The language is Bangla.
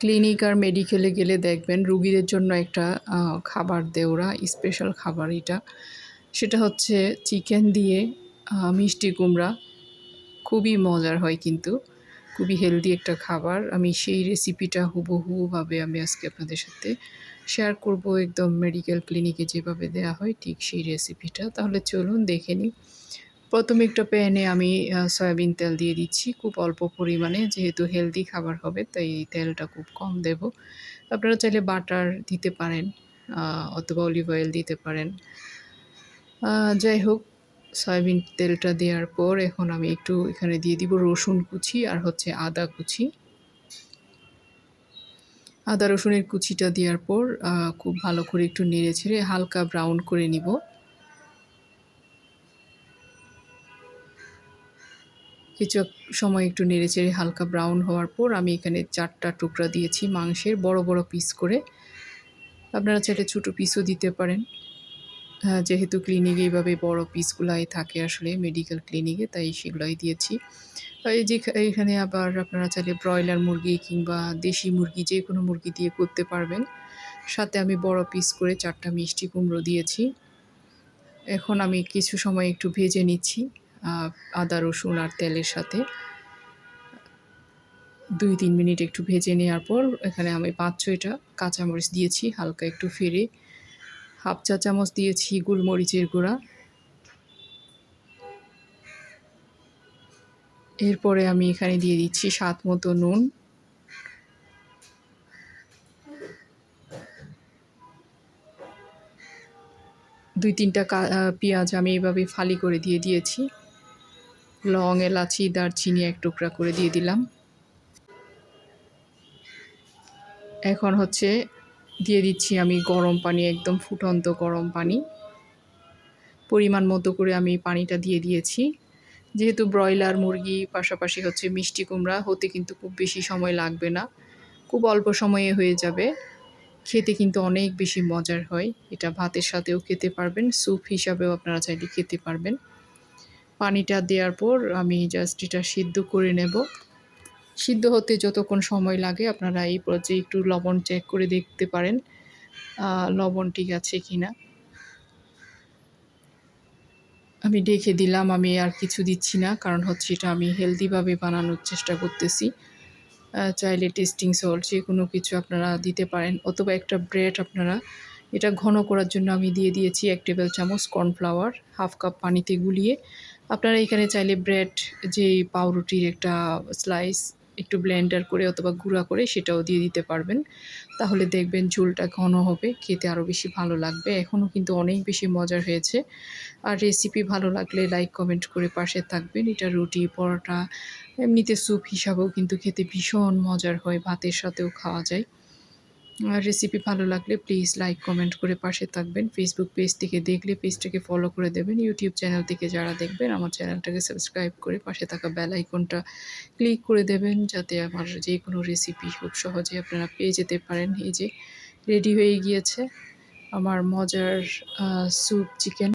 ক্লিনিক আর মেডিকেলে গেলে দেখবেন রুগীদের জন্য একটা খাবার দেয় ওরা স্পেশাল খাবার এটা। সেটা হচ্ছে চিকেন দিয়ে মিষ্টি কুমড়া। খুবই মজার হয় কিন্তু, খুবই হেলদি একটা খাবার। আমি সেই রেসিপিটা হুবহুভাবে আমি আজকে আপনাদের সাথে শেয়ার করব। একদম মেডিকেল ক্লিনিকে যেভাবে দেওয়া হয় ঠিক সেই রেসিপিটা তাহলে চলুন দেখে নিই। প্রথমে একটা প্যানে আমি সয়াবিন তেল দিয়ে দিচ্ছি। খুব অল্প পরিমাণে, যেহেতু হেলদি খাবার হবে, তাই এই তেলটা খুব কম দেব। আপনারা চাইলে বাটার দিতে পারেন অথবা অলিভ অয়েল দিতে পারেন। যাই হোক, সয়াবিন তেলটা দেওয়ার পর এখন আমি একটু এখানে দিয়ে দিব রসুন কুচি আর হচ্ছে আদা কুচি। আদা রসুনের কুচিটা দেওয়ার পর খুব ভালো করে একটু নেড়ে ছেড়ে হালকা ব্রাউন করে নিব। কিছু সময় একটু নেড়েচেড়ে হালকা ব্রাউন হওয়ার পর আমি এখানে চারটা টুকরা দিয়েছি মাংসের বড় বড় পিস করে। আপনারা চাইলে ছোটো পিসও দিতে পারেন। হ্যাঁ, যেহেতু ক্লিনিকে এইভাবে বড় পিসগুলাই থাকে আসলে মেডিকেল ক্লিনিকে তাই সেগুলাই দিয়েছি। এই যে এখানে আবার আপনারা চাইলে ব্রয়লার মুরগি কিংবা দেশি মুরগি যে কোনো মুরগি দিয়ে করতে পারবেন। সাথে আমি বড় পিস করে চারটা মিষ্টি কুমড়ো দিয়েছি। এখন আমি কিছু সময় একটু ভেজে নিচ্ছি। আদা, রসুন আর তেলের সাথে দুই তিন মিনিট একটু ভেজে নেওয়ার পর এখানে আমি পাঁচ ছয়টা কাঁচামরিচ দিয়েছি, হালকা একটু ফেরে। হাফ চা চামচ দিয়েছি গোলমরিচের গুঁড়া। এরপরে আমি এখানে দিয়ে দিচ্ছি স্বাদ মতো নুন। দুই তিনটা পেঁয়াজ আমি এইভাবে ফালি করে দিয়ে দিয়েছি। লং এলাচি, দারচিনি এক টুকরা করে দিয়ে দিলাম। এখন হচ্ছে দিয়ে দিচ্ছি আমি গরম পানি, একদম ফুটন্ত গরম পানি। পরিমাণ মতো করে আমি পানিটা দিয়ে দিয়েছি। যেহেতু ব্রয়লার মুরগি, পাশাপাশি হচ্ছে মিষ্টি কুমড়া, হতে কিন্তু খুব বেশি সময় লাগবে না। খুব অল্প সময়ে হয়ে যাবে। খেতে কিন্তু অনেক বেশি মজার হয়। এটা ভাতের সাথেও খেতে পারবেন, স্যুপ হিসাবেও আপনারা চাইলে খেতে পারবেন। পানিটা দেওয়ার পর আমি জাস্ট এটা সিদ্ধ করে নেব। সিদ্ধ হতে যতক্ষণ সময় লাগে আপনারা এই পর্যায়ে একটু লবণ চেক করে দেখতে পারেন লবণ ঠিক আছে কি না আমি ডেকে দিলাম, আমি আর কিছু দিচ্ছি না, কারণ হচ্ছে এটা আমি হেলদিভাবে বানানোর চেষ্টা করতেছি। চাইলে টেস্টিং সল্ট যে কোনো কিছু আপনারা দিতে পারেন, অথবা একটা ব্রেড আপনারা, এটা ঘন করার জন্য আমি দিয়ে দিয়েছি এক টেবিল চামচ কর্নফ্লাওয়ার হাফ কাপ পানিতে গুলিয়ে আপনারা এখানে চাইলে ব্রেড যে পাউরুটির একটা স্লাইস একটু ব্লেন্ডার করে অথবা গুঁড়া করে সেটাও দিয়ে দিতে পারবেন। তাহলে দেখবেন ঝোলটা ঘন হবে, খেতে আরও বেশি ভালো লাগবে। এখনও কিন্তু অনেক বেশি মজার হয়েছে। আর রেসিপি ভালো লাগলে লাইক কমেন্ট করে পাশে থাকবেন। এটা রুটি, পরোটা, এমনিতে স্যুপ হিসাবেও কিন্তু খেতে ভীষণ মজার হয়, ভাতের সাথেও খাওয়া যায়। রেসিপি ভালো লাগলে প্লিজ লাইক কমেন্ট করে পাশে থাকবেন। ফেসবুক পেজ থেকে দেখলে পেজটাকে ফলো করে দেবেন। ইউটিউব চ্যানেল থেকে যারা দেখবেন, আমার চ্যানেলটাকে সাবস্ক্রাইব করে পাশে থাকা বেল আইকনটা ক্লিক করে দেবেন যাতে আমার যে কোনো রেসিপি খুব সহজে আপনারা পেয়ে যেতে পারেন। এই যে রেডি হয়ে গিয়েছে আমার মজার স্যুপ চিকেন